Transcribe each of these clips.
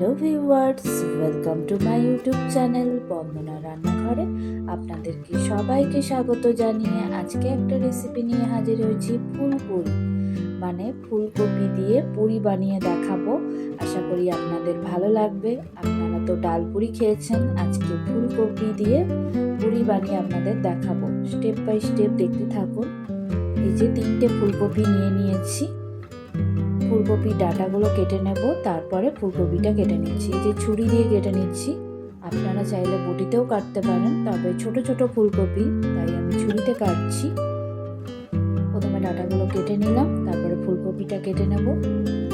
Hello viewers, welcome to my YouTube channel Bandana রান্নাঘরে। আপনাদেরকে সবাইকে স্বাগত জানিয়ে আজকে একটা রেসিপি নিয়ে হাজির হয়েছি ফুলপুরি মানে ফুলকপি দিয়ে পুরি বানিয়ে দেখাবো। আশা করি আপনাদের ভালো লাগবে। আপনারা তো ডাল পুরি খেয়েছেন, আজকে ফুলকপি দিয়ে পুরি বানিয়ে আপনাদের দেখাবো। স্টেপ বাই স্টেপ দেখতে থাকুন। এই যে তিনটে ফুলকপি নিয়ে নিয়েছি। ফুলকপি ডাটাগুলো কেটে নেব, তারপরে ফুলকপিটা কেটে নিচ্ছি। যে ছুরি দিয়ে কেটে নিচ্ছি। আপনারা চাইলে বটিতেও কাটতে পারেন, তবে ছোট ছোট ফুলকপি, তাই আমি ছুরিতে কাটছি। প্রথমে ডাটাগুলো কেটে নিলাম, তারপরে ফুলকপিটা কেটে নেব।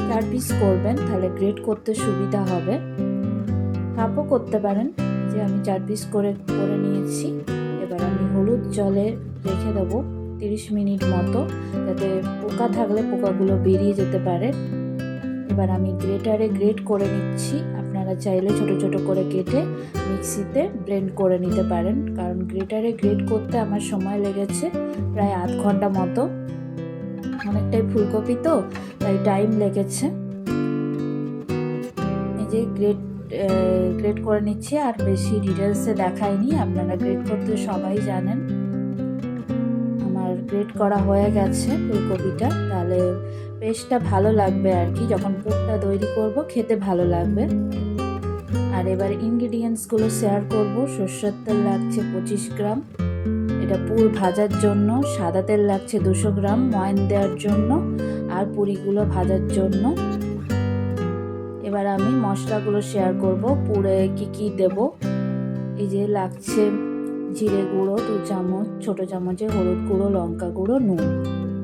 চার পিস করবেন, তাহলে গ্রেড করতে সুবিধা হবে। হাফও করতে পারেন। যে আমি চার পিস করে করে নিয়েছি। এবার আমি হলুদ জলে রেখে দেবো। তিরিশ মিনিট মতো, যাতে পোকা থাকলে পোকাগুলো বেরিয়ে যেতে পারে। এবার আমি গ্রেটারে গ্রেট করে নিচ্ছি। আপনারা চাইলে ছোট ছোট করে কেটে মিক্সিতে ব্লেন্ড করে নিতে পারেন। কারণ গ্রেটারে গ্রেট করতে আমার সময় লেগেছে প্রায় আধ ঘণ্টা মতো। অনেকটাই ফুলকপি তো, তাই টাইম লেগেছে। এই যে গ্রেট গ্রেট করে নিচ্ছি। আর বেশি ডিটেলসে দেখাইনি। আপনারা গ্রেট করতে সবাই জানেন। গ্রেট করা হয়ে গেছে ফুলকপিটা, তাহলে পেস্টটা ভালো লাগবে আর কি। যখন পুরটা তৈরি করব, খেতে ভালো লাগবে। আর এবার ইনগ্রিডিয়েন্টসগুলো শেয়ার করব। সর্ষের তেল লাগছে পঁচিশ গ্রাম। এটা পুর ভাজার জন্য, সাদা তেল লাগছে দুশো গ্রাম, ময়ন দেওয়ার জন্য আর পুরিগুলো ভাজার জন্য। এবার আমি মশলাগুলো শেয়ার করব। পুরে কি কি দেব? এই যে লাগছে জিরে গুঁড়ো দু চামচ, ছোটো চামচের হলুদ গুঁড়ো, লঙ্কা গুঁড়ো, নুন,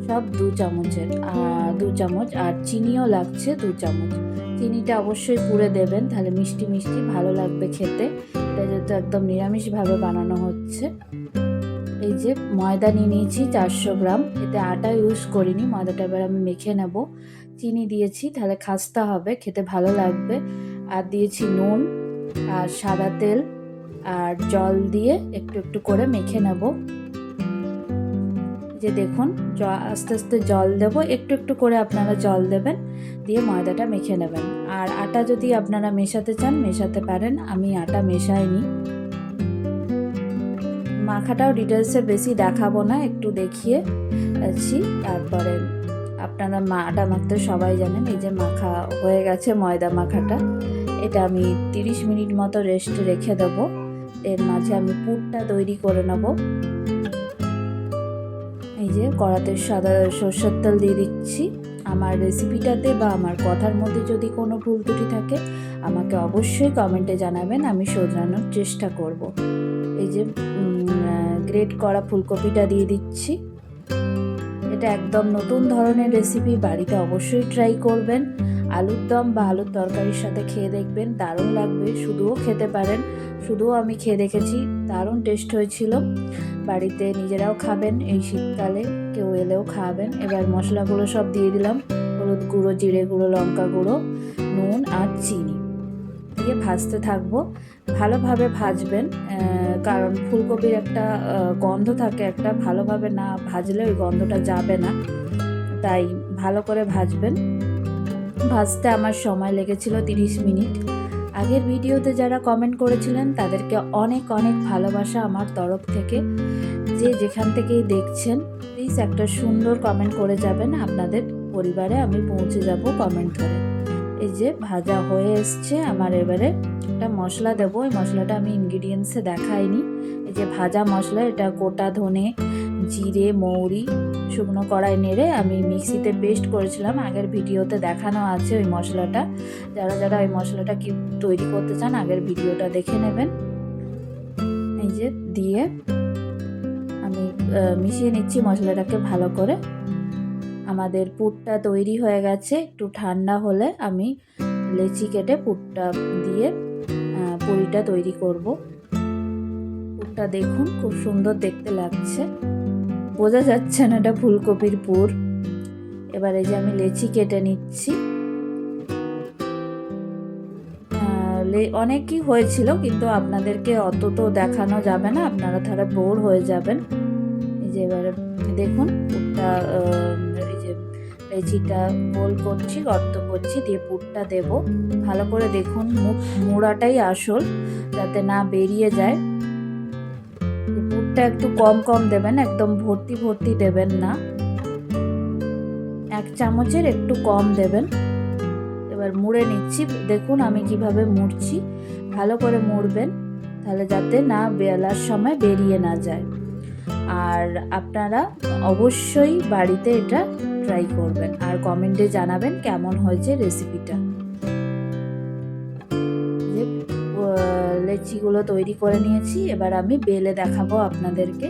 সব দু চামচের। আর দু চামচ, আর চিনিও লাগছে দু চামচ। চিনিটা অবশ্যই পুড়ে দেবেন, তাহলে মিষ্টি মিষ্টি ভালো লাগবে খেতে। এটা যেহেতু একদম নিরামিষভাবে বানানো হচ্ছে। এই যে ময়দা নিয়ে নিয়েছি চারশো গ্রাম, এতে আটা ইউজ করিনি, ময়দাটা এবার আমি মেখে নেব। চিনি দিয়েছি, তাহলে খাস্তা হবে, খেতে ভালো লাগবে। আর দিয়েছি নুন আর সাদা তেল। আর জল দিয়ে একটু একটু করে মেখে নেব। যে দেখুন আস্তে আস্তে জল দেব। একটু একটু করে আপনারা জল দেবেন, দিয়ে ময়দাটা মেখে নেবেন। আর আটা যদি আপনারা মেশাতে চান, মেশাতে পারেন। আমি আটা মেশাইনি। মাখাটাও ডিটেলসে বেশি দেখাবো না, একটু দেখিয়ে আছি। তারপরে আপনারা মা আটা মাখতে সবাই জানেন, এই যে মাখা হয়ে গেছে ময়দা মাখাটা। এটা আমি তিরিশ মিনিট মতো রেস্ট রেখে দেবো। এর মাঝে আমি পুরটা তৈরি করে নেব। এই যে কড়াতে সাদা সর্ষের তেল দিয়ে দিচ্ছি। আমার রেসিপিটাতে বা আমার কথার মধ্যে যদি কোনো ভুল ত্রুটি থাকে, আমাকে অবশ্যই কমেন্টে জানাবেন, আমি শোধরানোর চেষ্টা করব। এই যে গ্রেট করা ফুলকপিটা দিয়ে দিচ্ছি। এটা একদম নতুন ধরনের রেসিপি বাড়িতে অবশ্যই ট্রাই করবেন। আলুর দম বা আলুর তরকারির সাথে খেয়ে দেখবেন, দারুণ লাগবে। শুধুও খেতে পারেন, শুধুও আমি খেয়ে দেখেছি, দারুণ টেস্ট হয়েছিল। বাড়িতে নিজেরাও খাবেন, এই শীতকালে কেউ এলেও খাবেন। এবার মশলাগুলো সব দিয়ে দিলাম, হলুদ গুঁড়ো, জিরে গুঁড়ো, লঙ্কা গুঁড়ো, নুন আর চিনি। দিয়ে ভাজতে থাকব। ভালোভাবে ভাজবেন কারণ ফুলকপির একটা গন্ধ থাকে, একটা ভালোভাবে না ভাজলে ওই গন্ধটা যাবে না। তাই ভালো করে ভাজবেন। ভাজতে আমার সময় লেগেছিল তিরিশ মিনিট। আগের ভিডিওতে যারা কমেন্ট করেছিলেন, তাদেরকে অনেক অনেক ভালোবাসা আমার তরফ থেকে। যে যেখান থেকেই দেখছেন প্লিজ একটা সুন্দর কমেন্ট করে যাবেন। আপনাদের পরিবারে আমি পৌঁছে যাব কমেন্ট করে এই যে ভাজা হয়ে এসছে, আমার এবারে একটা মশলা দেবো। এই মশলাটা আমি ইনগ্রিডিয়েন্টসে দেখাইনি। এই যে ভাজা মশলা, এটা গোটা ধনে, জিরে, মৌরি শুকনো কড়াই নেড়ে আমি মিক্সিতে পেস্ট করেছিলাম। আগের ভিডিওতে দেখানো আছে ওই মশলাটা। যারা যারা ওই মশলাটা কি তৈরি করতে চান, আগের ভিডিওটা দেখে নেবেন। এই যে দিয়ে আমি মিশিয়ে নিচ্ছি মশলাটাকে ভালো করে। আমাদের পুরটা তৈরি হয়ে গেছে। একটু ঠান্ডা হলে আমি লেচি কেটে পুরটা দিয়ে পুরিটা তৈরি করব। পুরটা দেখুন, খুব সুন্দর দেখতে লাগছে। বোঝা যাচ্ছে না এটা ফুলকপির পুর। এবার এই যে আমি লেচি কেটে নিচ্ছি। অনেকই হয়েছিল, কিন্তু আপনাদেরকে অত তো দেখানো যাবে না, আপনারা তারা বোর হয়ে যাবেন। এই যে এবারে দেখুন, পুরটা এই যে লেচিটা গোল করছি, গর্ত করছি, দিয়ে পুরটা দেব। ভালো করে দেখুন, মুখ মোড়াটাই আসল, যাতে না বেরিয়ে যায়। পুরটা একটু কম কম দেবেন, একদম ভর্তি ভর্তি দেবেন না। এক চামচের একটু কম দেবেন। এবার মুড়ে নিচ্ছি, দেখুন আমি কীভাবে মুড়ছি। ভালো করে মুড়বেন, তাহলে যাতে না বেলার সময় বেরিয়ে না যায়। আর আপনারা অবশ্যই বাড়িতে এটা ট্রাই করবেন। আর কমেন্টে জানাবেন কেমন হয়েছে রেসিপিটা লেচিগুলো তৈরি করে নিয়েছি। এবার আমি বেলে দেখাবো আপনাদেরকে।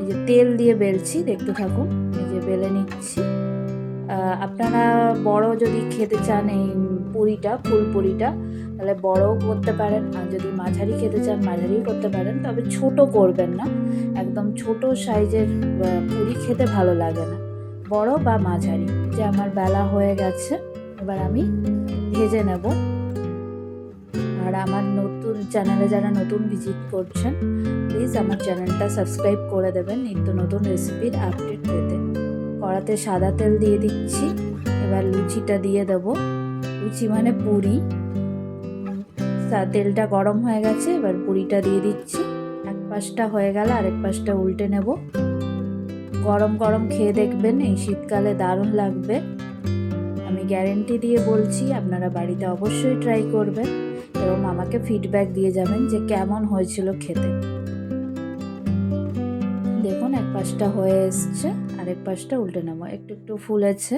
এই যে তেল দিয়ে বেলছি, দেখতে থাকুন। এই যে বেলে নিচ্ছি। আপনারা বড় যদি খেতে চান এই পুরিটা ফুল পুরিটা তাহলে বড়ও করতে পারেন। আর যদি মাঝারি খেতে চান মাঝারি করতে পারেন। তবে ছোট করবেন না। একদম ছোট সাইজের পুরি খেতে ভালো লাগে না। বড় বা মাঝারি। যে আমার বেলা হয়ে গেছে, এবার আমি ভেজে নেব। আর আমার নতুন চ্যানেলে যারা নতুন ভিজিট করছেন প্লিজ আমার চ্যানেলটা সাবস্ক্রাইব করে দেবেন নিত্য নতুন রেসিপির আপডেট পেতে। কড়াতে সাদা তেল দিয়ে দিচ্ছি, এবার লুচিটা দিয়ে দেবো। লুচি মানে পুরি। তেলটা গরম হয়ে গেছে, এবার পুরিটা দিয়ে দিচ্ছি। এক পাশটা হয়ে গেল, আরেক পাশটা উল্টে নেব। গরম গরম খেয়ে দেখবেন, এই শীতকালে দারুণ লাগবে। আমি গ্যারেন্টি দিয়ে বলছি, আপনারা বাড়িতে অবশ্যই ট্রাই করবেন এবং আমাকে ফিডব্যাক দিয়ে যাবেন যে কেমন হয়েছিল খেতে। দেখুন, এক পাশটা হয়ে এসছে, আরেক পাশটা উল্টে নেব। একটু একটু ফুলেছে,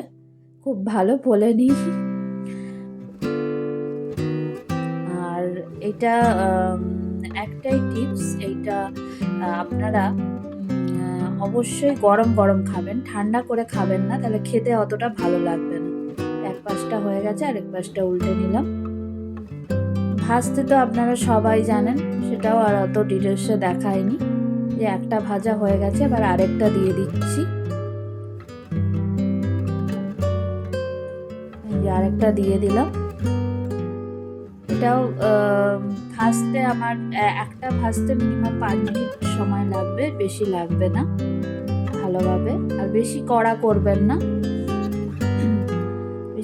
খুব ভালো ফোলেনি। আর এটা একটাই টিপস এইটা আপনারা অবশ্যই গরম গরম খাবেন। ঠান্ডা করে খাবেন না, তাহলে খেতে অতটা ভালো লাগবে না। পাশটা হয়ে গেছে, আরেক পাশটা উল্টে নিলাম। ভাজতে তো আপনারা সবাই জানেন, সেটাও আর অত ডিটেলসে দেখায়নি। যে একটা ভাজা হয়ে গেছে, এবার আরেকটা দিয়ে দিচ্ছি। আরেকটা দিয়ে দিলাম। এটাও ভাজতে আমার একটা ভাজতে মিনিমাম পাঁচ মিনিট সময় লাগবে, বেশি লাগবে না, ভালোভাবে। আর বেশি কড়া করবেন না।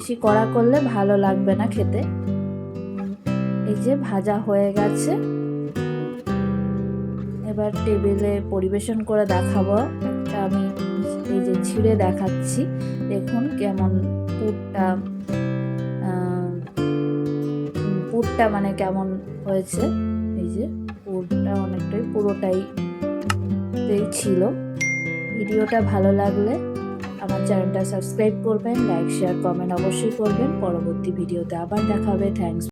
বেশি কড়া করলে ভালো লাগবে না খেতে। এই যে ভাজা হয়ে গেছে। এবার টেবিলে পরিবেশন করে দেখাবো। আমি এই যে ছিঁড়ে দেখাচ্ছি। দেখুন কেমন পুরটা পুরটা মানে কেমন হয়েছে। এই যে পুরটা অনেকটাই পুরোটাই ছিল। ভিডিওটা ভালো লাগলে আমার চ্যানেলটা সাবস্ক্রাইব করবেন, লাইক শেয়ার কমেন্ট অবশ্যই করবেন। পরবর্তী ভিডিওতে আবার দেখা হবে। থ্যাংকস